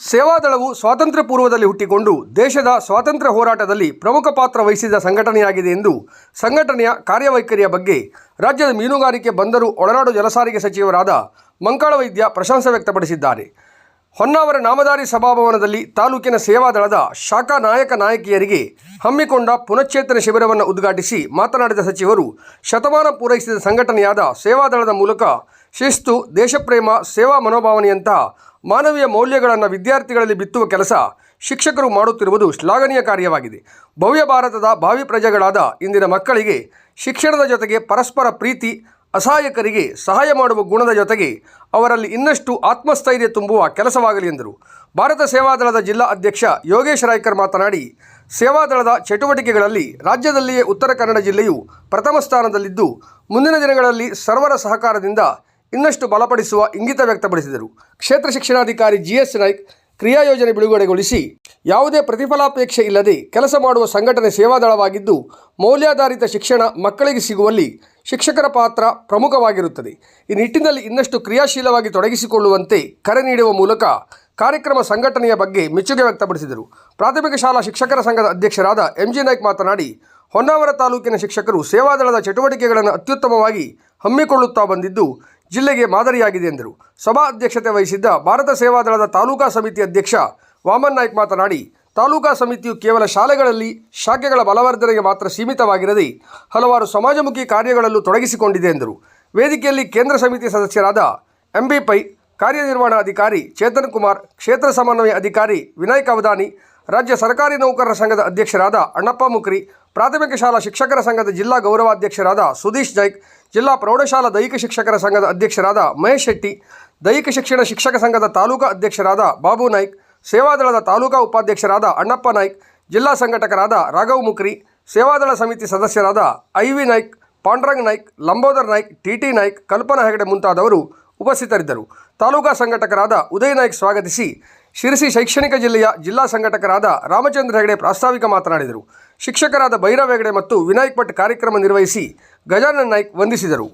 ಸೇವಾದಳವು ಸ್ವಾತಂತ್ರ್ಯ ಪೂರ್ವದಲ್ಲಿ ಹುಟ್ಟಿಕೊಂಡು ದೇಶದ ಸ್ವಾತಂತ್ರ್ಯ ಹೋರಾಟದಲ್ಲಿ ಪ್ರಮುಖ ಪಾತ್ರ ವಹಿಸಿದ ಸಂಘಟನೆಯಾಗಿದೆ ಎಂದು ಸಂಘಟನೆಯ ಕಾರ್ಯವೈಖರಿಯ ಬಗ್ಗೆ ರಾಜ್ಯದ ಮೀನುಗಾರಿಕೆ ಬಂದರು ಒಳನಾಡು ಜಲಸಾರಿಗೆ ಸಚಿವರಾದ ಮಂಕಾಳ ವೈದ್ಯ ಪ್ರಶಂಸೆ ವ್ಯಕ್ತಪಡಿಸಿದ್ದಾರೆ. ಹೊನ್ನಾವರ ನಾಮಧಾರಿ ಸಭಾಭವನದಲ್ಲಿ ತಾಲೂಕಿನ ಸೇವಾದಳದ ಶಾಖಾ ನಾಯಕ ನಾಯಕಿಯರಿಗೆ ಹಮ್ಮಿಕೊಂಡ ಪುನಶ್ಚೇತನ ಶಿಬಿರವನ್ನು ಉದ್ಘಾಟಿಸಿ ಮಾತನಾಡಿದ ಸಚಿವರು, ಶತಮಾನ ಪೂರೈಸಿದ ಸಂಘಟನೆಯಾದ ಸೇವಾದಳದ ಮೂಲಕ ಶಿಸ್ತು, ದೇಶಪ್ರೇಮ, ಸೇವಾ ಮನೋಭಾವನೆಯಂತಹ ಮಾನವೀಯ ಮೌಲ್ಯಗಳನ್ನು ವಿದ್ಯಾರ್ಥಿಗಳಲ್ಲಿ ಬಿತ್ತುವ ಕೆಲಸ ಶಿಕ್ಷಕರು ಮಾಡುತ್ತಿರುವುದು ಶ್ಲಾಘನೀಯ ಕಾರ್ಯವಾಗಿದೆ. ಭವ್ಯ ಭಾರತದ ಭಾವಿ ಪ್ರಜೆಗಳಾದ ಇಂದಿನ ಮಕ್ಕಳಿಗೆ ಶಿಕ್ಷಣದ ಜೊತೆಗೆ ಪರಸ್ಪರ ಪ್ರೀತಿ, ಅಸಹಾಯಕರಿಗೆ ಸಹಾಯ ಮಾಡುವ ಗುಣದ ಜೊತೆಗೆ ಅವರಲ್ಲಿ ಇನ್ನಷ್ಟು ಆತ್ಮಸ್ಥೈರ್ಯ ತುಂಬುವ ಕೆಲಸವಾಗಲಿ ಎಂದರು. ಭಾರತ ಸೇವಾದಳದ ಜಿಲ್ಲಾ ಅಧ್ಯಕ್ಷ ಯೋಗೇಶ್ ರಾಯ್ಕರ್ ಮಾತನಾಡಿ, ಸೇವಾದಳದ ಚಟುವಟಿಕೆಗಳಲ್ಲಿ ರಾಜ್ಯದಲ್ಲಿಯೇ ಉತ್ತರ ಕನ್ನಡ ಜಿಲ್ಲೆಯು ಪ್ರಥಮ ಸ್ಥಾನದಲ್ಲಿದ್ದು, ಮುಂದಿನ ದಿನಗಳಲ್ಲಿ ಸರ್ವರ ಸಹಕಾರದಿಂದ ಇನ್ನಷ್ಟು ಬಲಪಡಿಸುವ ಇಂಗಿತ ವ್ಯಕ್ತಪಡಿಸಿದರು. ಕ್ಷೇತ್ರ ಶಿಕ್ಷಣಾಧಿಕಾರಿ ಜಿಎಸ್ ನಾಯ್ಕ್ ಕ್ರಿಯಾ ಯೋಜನೆ ಬಿಡುಗಡೆಗೊಳಿಸಿ, ಯಾವುದೇ ಪ್ರತಿಫಲಾಪೇಕ್ಷೆ ಇಲ್ಲದೆ ಕೆಲಸ ಮಾಡುವ ಸಂಘಟನೆ ಸೇವಾದಳವಾಗಿದ್ದು, ಮೌಲ್ಯಾಧಾರಿತ ಶಿಕ್ಷಣ ಮಕ್ಕಳಿಗೆ ಸಿಗುವಲ್ಲಿ ಶಿಕ್ಷಕರ ಪಾತ್ರ ಪ್ರಮುಖವಾಗಿರುತ್ತದೆ. ಈ ನಿಟ್ಟಿನಲ್ಲಿ ಇನ್ನಷ್ಟು ಕ್ರಿಯಾಶೀಲವಾಗಿ ತೊಡಗಿಸಿಕೊಳ್ಳುವಂತೆ ಕರೆ ನೀಡುವ ಮೂಲಕ ಕಾರ್ಯಕ್ರಮ ಸಂಘಟನೆಯ ಬಗ್ಗೆ ಮೆಚ್ಚುಗೆ ವ್ಯಕ್ತಪಡಿಸಿದರು. ಪ್ರಾಥಮಿಕ ಶಾಲಾ ಶಿಕ್ಷಕರ ಸಂಘದ ಅಧ್ಯಕ್ಷರಾದ ಎಂಜಿ ನಾಯ್ಕ್ ಮಾತನಾಡಿ, ಹೊನ್ನಾವರ ತಾಲೂಕಿನ ಶಿಕ್ಷಕರು ಸೇವಾದಳದ ಚಟುವಟಿಕೆಗಳನ್ನು ಅತ್ಯುತ್ತಮವಾಗಿ ಹಮ್ಮಿಕೊಳ್ಳುತ್ತಾ ಬಂದಿದ್ದು ಜಿಲ್ಲೆಗೆ ಮಾದರಿಯಾಗಿದೆ ಎಂದರು. ಸಭಾ ಅಧ್ಯಕ್ಷತೆ ವಹಿಸಿದ್ದ ಭಾರತ ಸೇವಾದಳದ ತಾಲೂಕಾ ಸಮಿತಿ ಅಧ್ಯಕ್ಷ ವಾಮನ್ ನಾಯ್ಕ್ ಮಾತನಾಡಿ, ತಾಲೂಕಾ ಸಮಿತಿಯು ಕೇವಲ ಶಾಲೆಗಳಲ್ಲಿ ಶಾಖೆಗಳ ಬಲವರ್ಧನೆಗೆ ಮಾತ್ರ ಸೀಮಿತವಾಗಿರದೆ ಹಲವಾರು ಸಮಾಜಮುಖಿ ಕಾರ್ಯಗಳಲ್ಲೂ ತೊಡಗಿಸಿಕೊಂಡಿದೆ ಎಂದರು. ವೇದಿಕೆಯಲ್ಲಿ ಕೇಂದ್ರ ಸಮಿತಿ ಸದಸ್ಯರಾದ ಎಂಬಿ ಪೈ, ಕಾರ್ಯನಿರ್ವಹಣಾಧಿಕಾರಿ ಚೇತನ್ ಕುಮಾರ್, ಕ್ಷೇತ್ರ ಸಮನ್ವಯ ಅಧಿಕಾರಿ ವಿನಾಯಕ್ ಅವಧಾನಿ ರಾಜ್ಯ ಸರ್ಕಾರಿ ನೌಕರರ ಸಂಘದ ಅಧ್ಯಕ್ಷರಾದ ಅಣ್ಣಪ್ಪ ಮುಕ್ರಿ, ಪ್ರಾಥಮಿಕ ಶಾಲಾ ಶಿಕ್ಷಕರ ಸಂಘದ ಜಿಲ್ಲಾ ಗೌರವಾಧ್ಯಕ್ಷರಾದ ಸುದೀಶ್ ನಾಯ್ಕ್ ಜಿಲ್ಲಾ ಪ್ರೌಢಶಾಲಾ ದೈಹಿಕ ಶಿಕ್ಷಕರ ಸಂಘದ ಅಧ್ಯಕ್ಷರಾದ ಮಹೇಶ್ ಶೆಟ್ಟಿ, ದೈಹಿಕ ಶಿಕ್ಷಣ ಶಿಕ್ಷಕ ಸಂಘದ ತಾಲೂಕಾ ಅಧ್ಯಕ್ಷರಾದ ಬಾಬು ನಾಯ್ಕ್, ಸೇವಾದಳದ ತಾಲೂಕಾ ಉಪಾಧ್ಯಕ್ಷರಾದ ಅಣ್ಣಪ್ಪ ನಾಯ್ಕ್, ಜಿಲ್ಲಾ ಸಂಘಟಕರಾದ ರಾಘವ್ ಮುಕ್ರಿ, ಸೇವಾದಳ ಸಮಿತಿ ಸದಸ್ಯರಾದ I V Naik, Pandurang Naik, Lambodar Naik, T T Naik Kalpana Hegde ಮುಂತಾದವರು ಉಪಸ್ಥಿತರಿದ್ದರು. ತಾಲೂಕಾ ಸಂಘಟಕರಾದ ಉದಯ್ ನಾಯ್ಕ್ ಸ್ವಾಗತಿಸಿ ಶಿರಸಿ ಶೈಕ್ಷಣಿಕ ಜಿಲ್ಲೆಯ ಜಿಲ್ಲಾ ಸಂಘಟಕರಾದ ರಾಮಚಂದ್ರ ಹೆಗಡೆ ಪ್ರಾಸ್ತಾವಿಕ ಮಾತನಾಡಿದರು. ಶಿಕ್ಷಕರಾದ ಭೈರವ್ ಹೆಗಡೆ ಮತ್ತು ವಿನಾಯಕ್ ಭಟ್ ಕಾರ್ಯಕ್ರಮ ನಿರ್ವಹಿಸಿ ಗಜಾನನ್ ನಾಯ್ಕ್ ವಂದಿಸಿದರು.